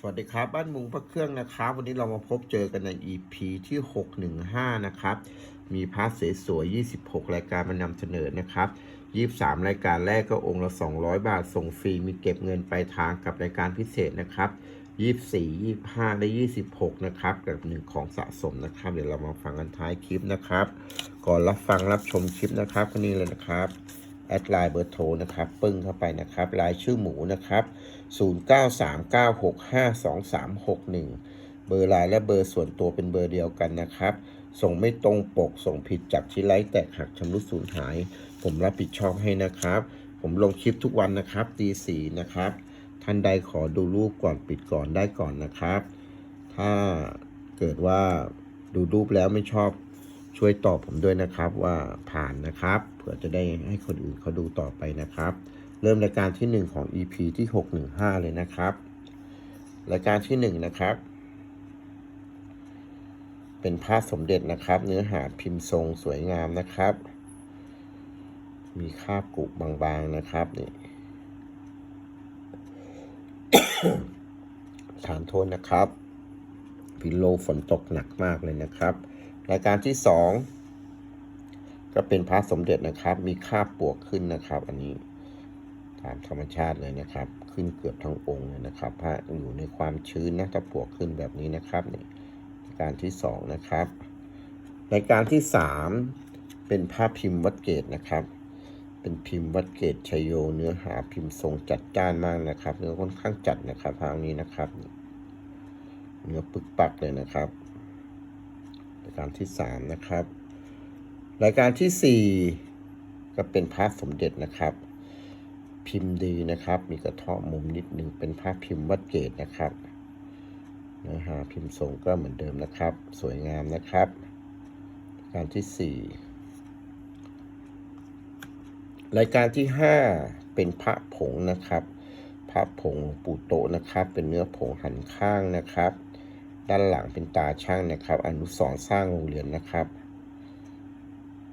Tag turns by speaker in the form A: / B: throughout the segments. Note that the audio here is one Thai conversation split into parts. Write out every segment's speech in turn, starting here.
A: สวัสดีครับ บ้านมุงพระเครื่องนะครับ วันนี้เรามาพบเจอกันใน EP ที่ 615 นะครับ มีพาร์ทสวยๆ26 รายการมานำเสนอนะครับ 23 รายการแรกก็องค์ละ 200 บาท ส่งฟรี มีเก็บเงินปลายทางกับรายการพิเศษนะครับ 24 25 และ 26 นะครับ กับหนึ่งของสะสมนะครับ เดี๋ยวเรามาฟังกันท้ายคลิปนะครับ ก่อนรับฟังรับชมคลิปนะครับก็นี่เลยนะครับ แอดไลน์เบอร์โทรนะครับปึ้งเข้าไปนะครับรายชื่อหมูนะครับ 0939652361 เบอร์ไลน์และเบอร์ส่วนตัวเป็นเบอร์เดียวกันนะครับ ส่งไม่ตรงปกส่งผิดจากที่ไลท์แตกหักชำรุดสูญหาย ผมรับผิดชอบให้นะครับ ผมลงคลิปทุกวันนะครับตีสี่นะครับ ท่านใดขอดูรูปก่อนปิดก่อนได้ก่อนนะครับ ถ้าเกิดว่าดูรูปแล้วไม่ชอบ ช่วยตอบผมด้วยนะครับว่าผ่านนะครับ เผื่อจะได้ให้คนอื่นเขาดูต่อไปนะครับ เริ่มรายการที่ 1 ของ EP ที่ 615 เลยนะครับ รายการที่ 1 นะครับ เป็นผ้าสมเด็จนะครับ เนื้อหาพิมพ์ทรงสวยงามนะครับ มีคาบกุบางๆนะครับนี่ฐานโทษนะครับ พิโลฝนตกหนักมากเลยนะครับ รายการที่2ก็เป็นพระสมเด็จนะครับ มีค่าปวกขึ้นนะครับ อันนี้ตามธรรมชาติเลยนะครับ ขึ้นเกือบทั้งองค์เลยนะครับ พระอยู่ในความชื้นนะถ้าปวกขึ้นแบบนี้นะครับนี่รายการที่สองนะครับรายการที่สามเป็นภาพพิมพ์วัดเกตนะครับ เป็นพิมพ์วัดเกตชยโย เนื้อหาพิมพ์ทรงจัดจ้านมากนะครับเนื้อค่อนข้างจัดนะครับทางนี้นะครับ เนื้อปึกปักเลยนะครับ การที่สามนะครับ รายการที่สี่ก็เป็นพระสมเด็จนะครับ พิมพ์ดีนะครับ มีกระเทาะมุมนิดนึงเป็นภาพพิมพ์วัดเกตนะครับเนื้อหาพิมพ์ทรงก็เหมือนเดิมนะครับ สวยงามนะครับ การที่สี่รายการที่ห้าเป็นพระผงนะครับ พระผงปู่โตนะครับ เป็นเนื้อผงหันข้างนะครับ ด้านหลังเป็นตาช่างนะครับ อนุสรสร้างโรงเรียนนะครับ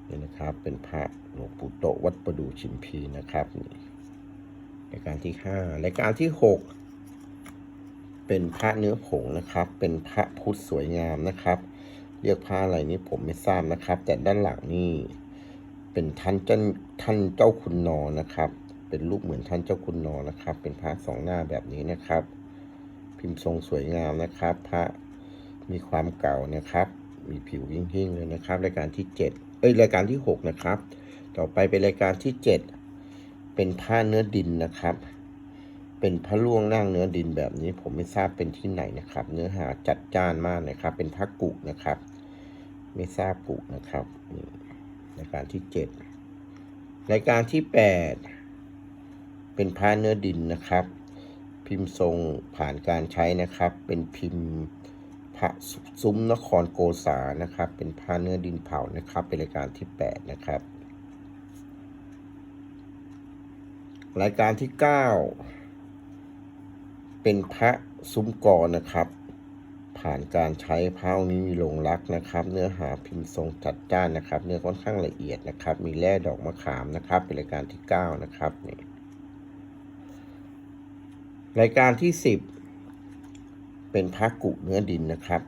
A: นี่นะครับเป็นพระหลวงปู่โตวัดประดู่ชิมพีนะครับนี่รายการที่ห้ารายการที่หกเป็นพระเนื้อผงนะครับ เป็นพระพุทธสวยงามนะครับ เรียกพระอะไรนี้ผมไม่ทราบนะครับ แต่ด้านหลังนี่เป็นท่านเจ้าท่านเจ้าคุณนอนะครับ เป็นรูปเหมือนท่านเจ้าคุณนอนะครับ เป็นพระสองหน้าแบบนี้นะครับ พิมพ์ทรงสวยงามนะครับ พระ มีความเก่านะครับ มีผิวหิ่งๆเลยนะครับ รายการที่เจ็ดเอ้ยรายการที่หกนะครับ ต่อไปเป็นรายการที่เจ็ดเป็นผ้าเนื้อดินนะครับ เป็นพระล่วงนั่งเนื้อดินแบบนี้ ผมไม่ทราบเป็นที่ไหนนะครับ เนื้อหาจัดจ้านมากนะครับ เป็นพระกุนะครับ ไม่ทราบกุนะครับรายการที่เจ็ดรายการที่แปดเป็นผ้าเนื้อดินนะครับ พิมพ์ทรงผ่านการใช้นะครับ เป็นพิมพ์ พระซุ้มนครโกษานะครับ เป็นผ้าเนื้อดินเผานะครับ เป็นรายการที่แปดนะครับ รายการที่ 9 เป็นพระซุ้มกอนะครับ ผ่านการใช้พระองค์นี้มีลงรักนะครับ เนื้อหาพิมพ์ทรงจัดจ้านนะครับ เนื้อค่อนข้างละเอียดนะครับ มีแร่ดอกมะขามนะครับ เป็นรายการที่ 9 นะครับนี่รายการที่ 10 เป็นพระกุเนื้อดินนะครับ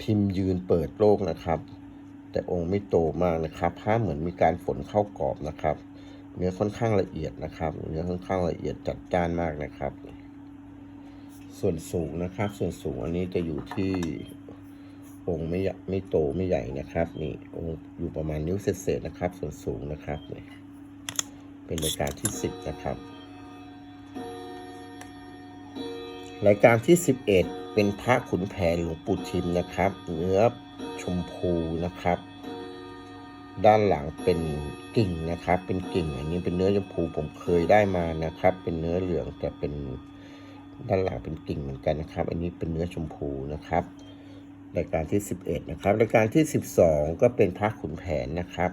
A: พิมพ์ยืนเปิดโลกนะครับ แต่องค์ไม่โตมากนะครับผ้าเหมือนมีการฝนเข้ากรอบนะครับ เนื้อค่อนข้างละเอียดนะครับ เนื้อค่อนข้างละเอียดจัดจ้านมากนะครับ ส่วนสูงนะครับ ส่วนสูงอันนี้จะอยู่ที่องค์ไม่ใหญ่ไม่โตไม่ใหญ่นะครับ นี่องค์อยู่ประมาณนิ้วเศษๆนะครับ ส่วนสูงนะครับนี่เป็นรายการที่สิบนะครับ รายการที่ 11 เป็นพระขุนแผนหลวงปู่ทิมนะครับ เนื้อชมพูนะครับ ด้านหลังเป็นกิ่งนะครับ เป็นกิ่ง อันนี้เป็นเนื้อชมพูผมเคยได้มานะครับ เป็นเนื้อเหลืองแต่เป็นด้านหลังเป็นกิ่งเหมือนกันนะครับ อันนี้เป็นเนื้อชมพูนะครับรายการที่ 11 นะครับรายการที่ 12 ก็เป็นพระขุนแผนนะครับ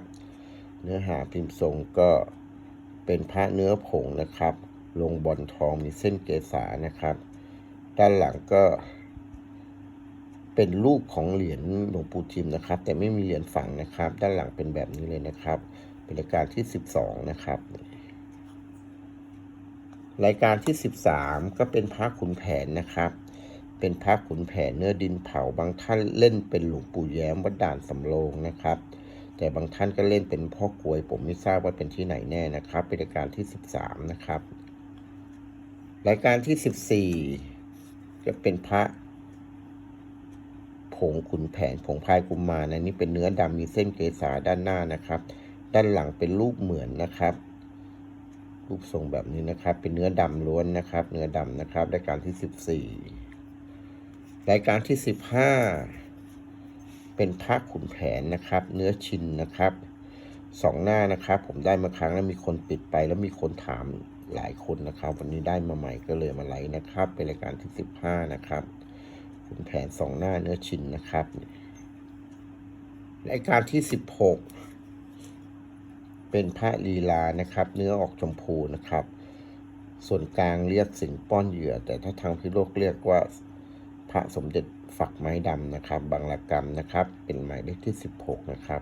A: เนื้อหาพิมพ์ทรงก็เป็นพระเนื้อผงนะครับ ลงบอลทองมีเส้นเกษานะครับ ด้านหลังก็ เป็นรูปของเหรียญหลวงปู่ทิมนะครับ แต่ไม่มีเหรียญฝังนะครับ ด้านหลังเป็นแบบนี้เลยนะครับ เป็นรายการที่ 12 นะครับ รายการที่ 13 ก็เป็นพระขุนแผนนะครับ เป็นพระขุนแผนเนื้อดินเผาบางท่านเล่นเป็นหลวงปู่แย้มวัดด่านสำโรงนะครับแต่บางท่านก็เล่นเป็นพ่อกลวย ผมไม่ทราบว่าเป็นที่ไหนแน่นะครับ เป็นรายการที่ 13 นะครับ รายการที่ 14 จะเป็นพระ ผงขุนแผนผงพายกุมมารนะนี่เป็นเนื้อดำมีเส้นเกษาด้านหน้านะครับ ด้านหลังเป็นรูปเหมือนนะครับ รูปทรงแบบนี้นะครับ เป็นเนื้อดำล้วนนะครับ เนื้อดำนะครับรายการที่14รายการที่15เป็นพระขุนแผนนะครับ เนื้อชินนะครับสองหน้านะครับ ผมได้มาครั้งแล้วมีคนปิดไปแล้วมีคนถาม หลายคนนะครับ วันนี้ได้มาใหม่ก็เลยมาไลฟ์นะครับ เป็นรายการที่15นะครับขุนแผนสองหน้าเนื้อชินนะครับ รายการที่16เป็นพระลีลานะครับ เนื้อออกชมพูนะครับ ส่วนกลางเรียกสิงป้อนเหยื่อ แต่ถ้าทางพิโลกเรียกว่าพระสมเด็จฝักไม้ดำนะครับ บางละกรรมนะครับ เป็นหมายเลขที่16นะครับ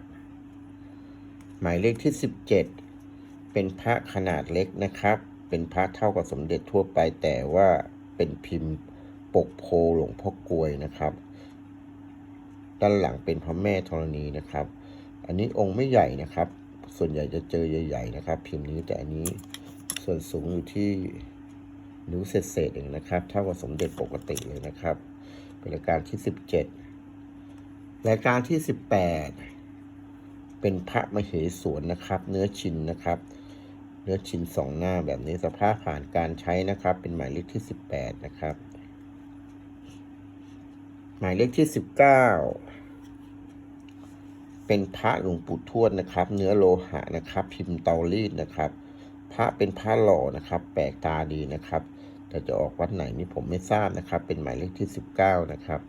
A: หมายเลขที่17เป็นพระขนาดเล็กนะครับ เป็นพระเท่ากับสมเด็จทั่วไปแต่ว่าเป็นพิมพ์ปกโพหลวงพ่อกลวยนะครับ ด้านหลังเป็นพระแม่ธรณีนะครับ อันนี้องค์ไม่ใหญ่นะครับ ส่วนใหญ่จะเจอใหญ่ ๆ นะครับ พิมพ์นี้แต่อันนี้ส่วนสูงอยู่ที่นิ้วเศษๆเองนะครับ เท่ากับสมเด็จปกติเลยนะครับ เป็นรายการที่ 17 รายการที่ 18 เป็นพระมเหสวนนะครับ เนื้อชินนะครับ เนื้อชิ้นสองหน้าแบบนี้สภาพผ่านการใช้นะครับ เป็นหมายเลขที่ 18 นะครับ หมายเลขที่ 19 เป็นพระหลวงปู่ทวดนะครับ เนื้อโลหะนะครับ พิมพ์เตารีดนะครับ พระเป็นพระหล่อนะครับ แปลกตาดีนะครับ แต่จะออกวัดไหนนี่ผมไม่ทราบนะครับ เป็นหมายเลขที่ 19 นะครับ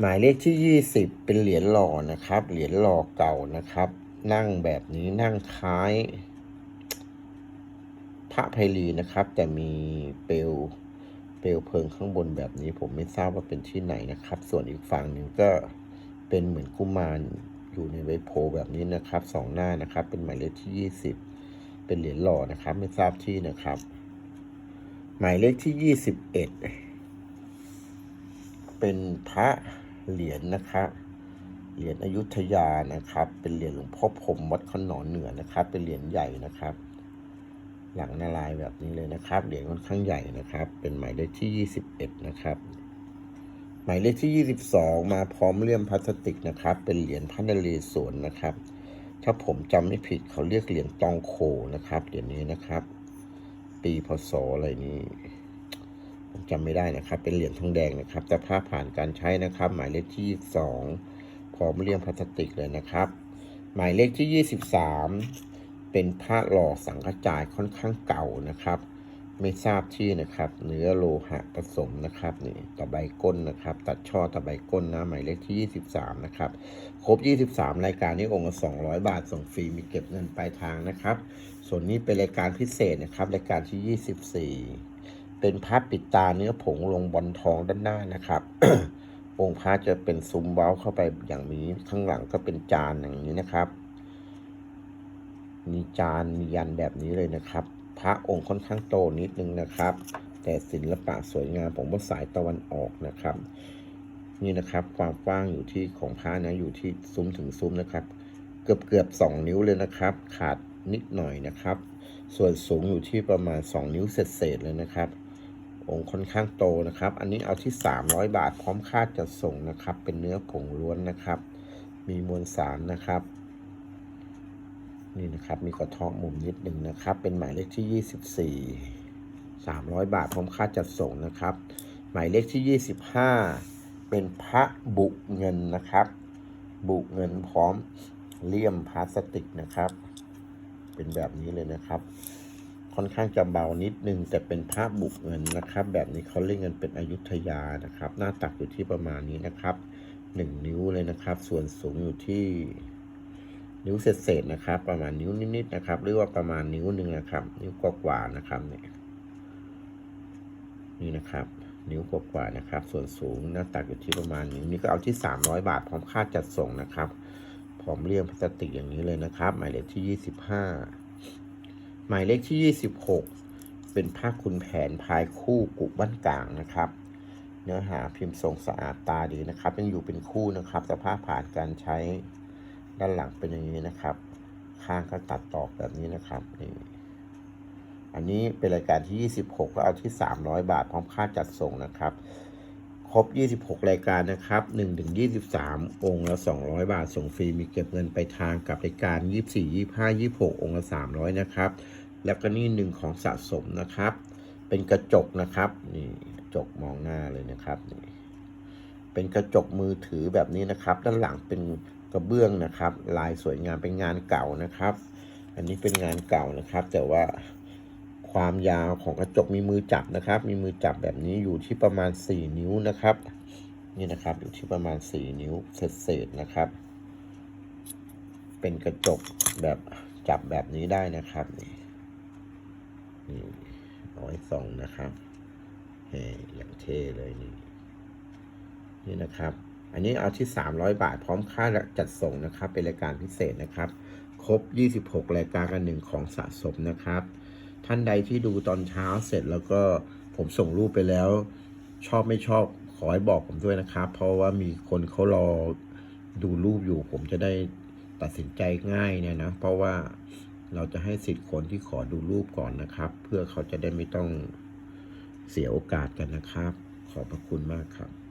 A: หมายเลขที่ 20 เป็นเหรียญหล่อนะครับ เหรียญหล่อเก่านะครับ นั่งแบบนี้นั่งคล้าย พระไพลีนะครับ แต่มีเปลวเปลวเพลิงข้างบนแบบนี้ ผมไม่ทราบว่าเป็นที่ไหนนะครับ ส่วนอีกฝั่งหนึ่งก็เป็นเหมือนกุมารอยู่ในไวโพแบบนี้นะครับสองหน้านะครับ เป็นหมายเลขที่20เป็นเหรียญหล่อนะครับ ไม่ทราบที่นะครับ หมายเลขที่21เป็นพระเหรียญนะครับ เหรียญอยุธยานะครับ เป็นเหรียญหลวงพ่อพรมวัดขนอนเหนือนะครับ เป็นเหรียญใหญ่นะครับ หลังนาลายแบบนี้เลยนะครับ เหรียญค่อนข้างใหญ่นะครับ เป็นหมายเลขที่ 21 นะครับ หมายเลขที่ 22 มาพร้อมเลี่ยมพลาสติกนะครับ เป็นเหรียญพระนเรศวรนะครับ ถ้าผมจำไม่ผิดเขาเรียกเหรียญตองโคนะครับ เหรียญนี้นะครับ ปีพศอะไรนี้จำไม่ได้นะครับ เป็นเหรียญทองแดงนะครับ แต่ภาผ่านการใช้นะครับ หมายเลขที่ 22 มเลี่ยมพลาสติกเลยนะครับ หมายเลขที่ 23 เป็นพระหล่อสังกจายค่อนข้างเก่านะครับ ไม่ทราบที่นะครับ เนื้อโลหะผสมนะครับนี่ตะไบก้นนะครับ ตัดช่อตะไบก้นนะหมายเลขที่ 23 นะครับ ครบ 23 รายการนี้องค์ละ200 บาทส่งฟรีมีเก็บเงินปลายทางนะครับ ส่วนนี้เป็นรายการพิเศษนะครับรายการที่ 24 เป็นพระปิดตาเนื้อผงลงบอลทองด้านหน้านะครับ องค์พระจะเป็นซุ้มเว้าเข้าไปอย่างนี้ ข้างหลังก็เป็นจานอย่างนี้นะครับ มีจานมียันแบบนี้เลยนะครับ พระองค์ค่อนข้างโตนิดนึงนะครับ แต่ศิลปะสวยงามผมว่าสายตะวันออกนะครับ นี่นะครับความกว้างอยู่ที่ของพระนะอยู่ที่ซุ้มถึงซุ้มนะครับ เกือบเกือบสองนิ้วเลยนะครับ ขาดนิดหน่อยนะครับ ส่วนสูงอยู่ที่ประมาณ 2 นิ้วเศษๆเลยนะครับ องค์ค่อนข้างโตนะครับ อันนี้เอาที่ 300 บาทพร้อมค่าจัดส่งนะครับ เป็นเนื้อผงล้วนนะครับ มีมวลสารนะครับ นี่นะครับ มีกระเทาะมุมนิดหนึ่งนะครับ เป็นหมายเลขที่ 24 300 บาทพร้อมค่าจัดส่งนะครับ หมายเลขที่ 25 เป็นพระบุเงินนะครับ บุเงินพร้อมเลี่ยมพลาสติกนะครับ เป็นแบบนี้เลยนะครับ ค่อนข้างจะเบานิดนึง แต่เป็นพระบุกเงินนะครับ แบบนี้เขาเรียกเงินเป็นอยุธยานะครับ หน้าตักอยู่ที่ประมาณนี้นะครับหนึ่งนิ้วเลยนะครับ ส่วนสูงอยู่ที่นิ้วเศษๆนะครับ ประมาณนิ้วนิดๆนะครับ หรือว่าประมาณนิ้วหนึ่งนะครับ นิ้วกว่าๆนะครับเนี่ยนี่นะครับ นิ้วกว่าๆนะครับ ส่วนสูงหน้าตักอยู่ที่ประมาณนิ้วนี้ก็เอาที่ 300 บาทพร้อมค่าจัดส่งนะครับพร้อมเลี่ยมพลาสติกอย่างนี้เลยนะครับ หมายเลขที่ 25ห มายเลขที่ 26 เป็นผ้าคุนแผนพายคู่กุบ้านกลางนะครับ เนื้อหาพิมพ์ทรงสะอาดตาดีนะครับ ยังอยู่เป็นคู่นะครับ สภาพผ่านการใช้ด้านหลังเป็นอย่างนี้นะครับ ข้างก็ตัดตอกแบบนี้นะครับนี่อันนี้เป็นรายการที่ 26 ก็เอาที่ 300 บาทพร้อมค่าจัดส่งนะครับ ครบ 26 รายการนะครับ1ถึง23 องค์ละ 200 บาทส่งฟรีมีเก็บเงินไปทางกับรายการ 24 25 26 องค์ละ 300 นะครับ แล้วก็นี่หนึ่งของสะสมนะครับ เป็นกระจกนะครับนี่กระจกมองหน้าเลยนะครับนี่เป็นกระจกมือถือแบบนี้นะครับ ด้านหลังเป็นกระเบื้องนะครับ ลายสวยงามเป็นงานเก่านะครับ อันนี้เป็นงานเก่านะครับ แต่ว่าความยาวของกระจกมีมือจับนะครับ มีมือจับแบบนี้อยู่ที่ประมาณ 4 นิ้วนะครับ นี่นะครับอยู่ที่ประมาณ 4 นิ้วเศษๆนะครับ เป็นกระจกแบบจับแบบนี้ได้นะครับนี่ นี่เอาไว้ส่องนะครับเฮ้อย่างเท่เลยนี่นี่นะครับ อันนี้เอาที่ 300 บาทพร้อมค่าจัดส่งนะครับ เป็นรายการพิเศษนะครับ ครบ 26 รายการกันหนึ่งของสะสมนะครับ ท่านใดที่ดูตอนเช้าเสร็จแล้วก็ผมส่งรูปไปแล้ว ชอบไม่ชอบขอให้บอกผมด้วยนะครับ เพราะว่ามีคนเขารอดูรูปอยู่ ผมจะได้ตัดสินใจง่ายเนี่ยนะ เพราะว่า เราจะให้สิทธิ์คนที่ขอดูรูปก่อนนะครับ เพื่อเขาจะได้ไม่ต้องเสียโอกาสกันนะครับ ขอบพระคุณมากครับ